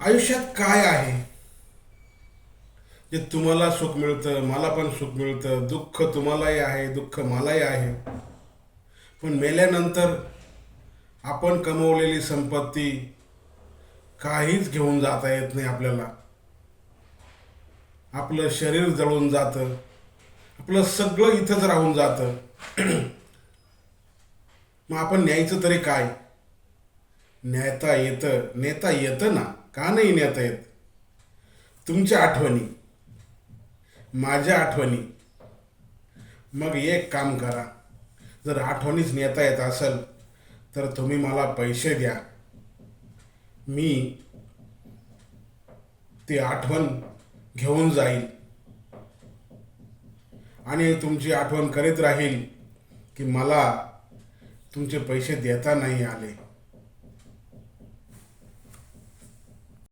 आयुष्यात काय आहे? जे तुम्हाला सुख मिळतं मला पण सुख मिळतं दुःख तुम्हालाही आहे दुःख मलाही आहे. पण मेल्यानंतर आपण कमवलेली संपत्ती काहीच घेऊन जाता येत नाही आपल्याला. आपलं शरीर जळून जातं. आपलं सगळं इथंच राहून जातं. मग आपण न्यायचं तरी काय? न्यायता येतं नेता येतं ना. का नाही नेता येत तुमच्या आठवणी माझ्या आठवणी. मग एक काम करा. जर आठवणीच नेता येत असेल तर तुम्ही मला पैसे द्या. मी ती आठवण घेऊन जाईल. आणि तुमची आठवण करीत राहील की मला तुमचे पैसे देता नाही आले.